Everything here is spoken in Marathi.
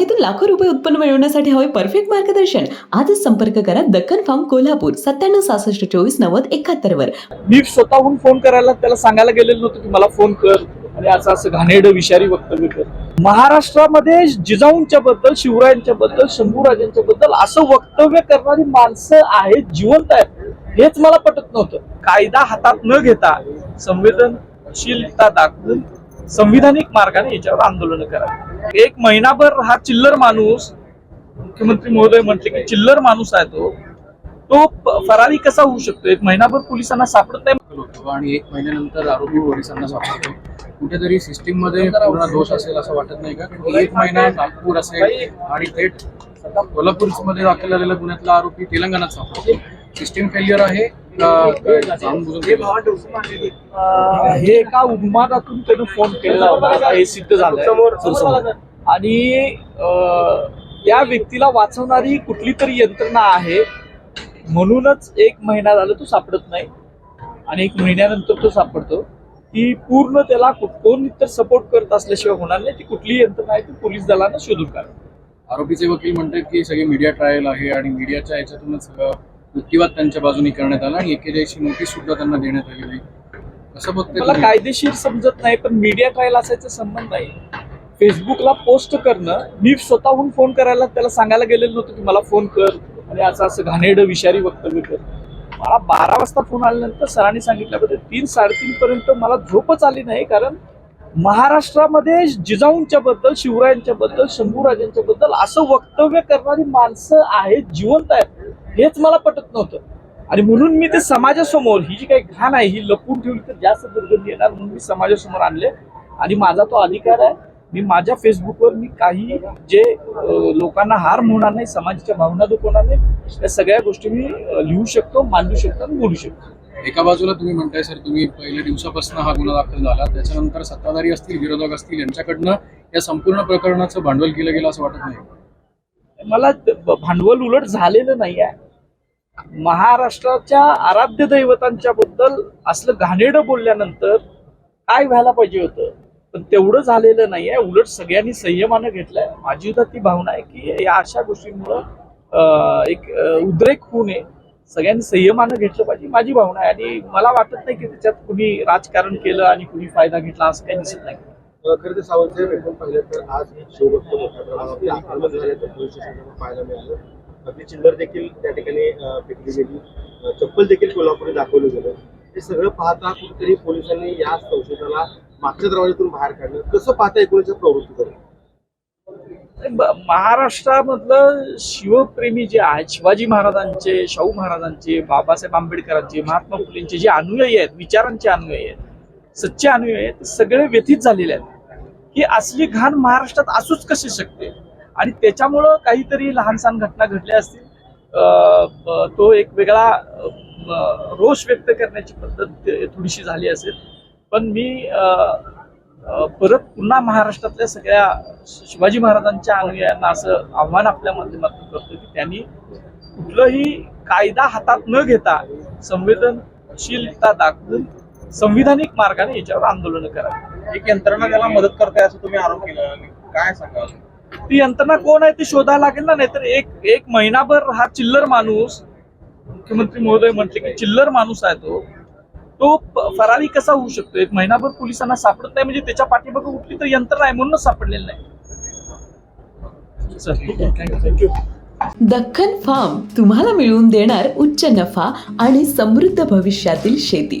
बागेतून लाखो रुपये उत्पन्न मिळवण्यासाठी हवे परफेक्ट मार्गदर्शन. आजच संपर्क करा दक्कन फार्म कोल्हापूर सत्त्याण्णव सहासष्ट चोवीस नव्वद एकाहत्तर वर. मी स्वतःहून फोन करायला त्याला सांगायला गेलेलो नव्हतं की मला फोन कर आणि असं असं घाणेड विषारी वक्तव्य कर. महाराष्ट्रामध्ये जिजाऊंच्या बद्दल शिवरायांच्या बद्दल शंभूराजांच्या बद्दल असं वक्तव्य करणारी माणसं आहेत जिवंत आहेत हेच मला पटत नव्हतं. कायदा हातात न घेता संवेदनशीलता दाखवून संविधानिक मार्गाने याच्यावर आंदोलन करा. एक महिनाभर हा चिल्लर माणूस मुख्यमंत्री महोदय म्हटले की चिल्लर माणूस आहे तो. तो फरारी कसा होऊ शकतो? एक महिनाभर पोलिसांना सापडत नाही? आणि एक महिन्यानंतर आरोपी पोलिसांना सापडतो. कुठेतरी सिस्टीममध्ये पूर्ण दोष असेल असं वाटत नाही का? एक महिना नागपूर असेल आणि थेट कोल्हापूरमध्ये दाखल झालेल्या गुन्ह्यातला आरोपी तेलंगणात सापडतो. सिस्टीम फेल्युअर आहे. का हे एका उन्मादातून त्यानं फोन केलेला होता. हे सिद्ध झालंय. आणि त्या व्यक्तीला वाचवणारी कुठली तरी यंत्रणा आहे. म्हणूनच एक महिना झाला तो सापडत नाही. आणि एक महिन्यानंतर तो सापडतो. ती पूर्ण त्याला कोण तर सपोर्ट करत असल्याशिवाय होणार नाही. ती कुठली यंत्रणा आहे ती पोलीस दलानं शोधून काढ आरोपीचे वकील म्हणतात की सगळे मीडिया ट्रायल आहे आणि मीडियाच्या याच्यातूनच सगळं युक्तिवाद त्यांच्या बाजूनी करण्यात आला आणि एकेचाळीसची नोटीस सुद्धा त्यांना देण्यात आली नाही कसं बघते मला कायदेशीर समजत नाही पण मीडिया ट्रायल असायचा संबंध नाही. फेसबुकला पोस्ट करणं मी स्वतःहून फोन करायला त्याला सांगायला गेलेलो नव्हतं की मला फोन कर आणि असं असं घाणेरडं विषारी वक्तव्य कर. मला बारा वाजता फोन आल्यानंतर सरांनी सांगितल्याबद्दल तीन साडेतीन पर्यंत मला झोपच आली नाही कारण महाराष्ट्रामध्ये जिजाऊंच्या बद्दल शिवरायांच्या बद्दल शंभूराजांच्या बद्दल असं वक्तव्य करणारी माणसं आहेत जिवंत आहेत. हेच मला पटत नव्हतं. आणि म्हणून मी ते समाजासमोर ही जी काही घाण आहे ही लपून ठेवली तर जास्त दुर्गंधी येणार म्हणून मी समाजासमोर आणले. आणि माझा तो अधिकार आहे. मी माझ्या फेसबुकवर मी काही जे लोकांना हार होणार नाही समाजाच्या भावना दुखवणार नाही त्या सगळ्या गोष्टी मी लिहू शकतो मांडू शकतो आणि बोलू शकतो. एका बाजूला तुम्ही म्हणताय सर तुम्ही पहिल्या दिवसापासून हा गुन्हा दाखल झाला. त्याच्यानंतर सत्ताधारी असतील विरोधक असतील यांच्याकडनं या संपूर्ण प्रकरणाचं भांडवल केलं गेलं असं वाटत नाही. मला भांडवल उलट झालेलं नाही आहे. महाराष्ट्राच्या आराध्य दैवतांच्या बद्दल असलं घाणेडं बोलल्यानंतर काय व्हायला पाहिजे होतं? पण तेवढं झालेलं नाही आहे उलट सगळ्यांनी संयमानं घेतलंय. माझी तर ती भावना आहे की या अशा गोष्टींमुळं एक उद्रेक होऊ नये. सगळ्यांनी संयमानं घेतलं पाहिजे. माझी भावना आहे. आणि मला वाटत नाही की त्याच्यात कुणी राजकारण केलं आणि कुणी फायदा घेतला असं काही दिसत नाही. खरं तर सावंतसाहेब एकदम पाहिलं तर आज शिवभक्त मोठ्या आक्रमण झाल्याचं पोलीस स्टेशनला पाहायला मिळालं. अगदी चिल्लर देखील त्या ठिकाणी फेकली गेली. चप्पल देखील कोल्हापुरी दाखवलं गेलं. हे सगळं पाहता कुठेतरी पोलिसांनी या संशोधनाला मागच्या दरवाजातून बाहेर काढलं. कसं पाहता एकूणच्या प्रवृत्ती करेल महाराष्ट्रामधलं शिवप्रेमी जे आहेत शिवाजी महाराजांचे शाहू महाराजांचे बाबासाहेब आंबेडकरांचे महात्मा फुलेंचे जे अनुयायी आहेत विचारांचे अनुयायी आहेत सच्चे अनुयायी आहेत सगळे व्यथित झालेले आहेत. की असली घाण महाराष्ट्रात असूच कशी शकते? आणि त्याच्यामुळं काहीतरी लहानसहान घटना घडल्या असतील. अं, तो एक वेगळा रोष व्यक्त करण्याची पद्धत थोडीशी झाली असेल. पण मी अं, परत पुन्हा महाराष्ट्रातल्या सगळ्या शिवाजी महाराजांच्या अनुयायांना असं आव्हान आपल्या माध्यमातून करतो की त्यांनी कुठलंही कायदा हातात न घेता संवेदनशीलता दाखवून संविधानिक मार्गाने याच्यावर आंदोलन करा एक यंत्रणा त्याला मदत करते असं तुम्ही आरोप केला. काय सांगा ती यंत्रणा कोण आहे ती शोधायला लागेल ना? नाहीतर एक एक महिनाभर हा चिल्लर माणूस मुख्यमंत्री महोदय म्हटले की चिल्लर माणूस आहे तो. तो फरारी कसा होऊ शकतो? एक महिनाभर पोलिसांना सापडत नाही म्हणजे त्याच्या पाठीमागे कुठली तर यंत्रणा आहे म्हणूनच सापडलेलं नाही. सर. थँक्यू दख्खन फार्म तुम्हाला मिळवून देणार उच्च नफा आणि समृद्ध भविष्यातील शेती.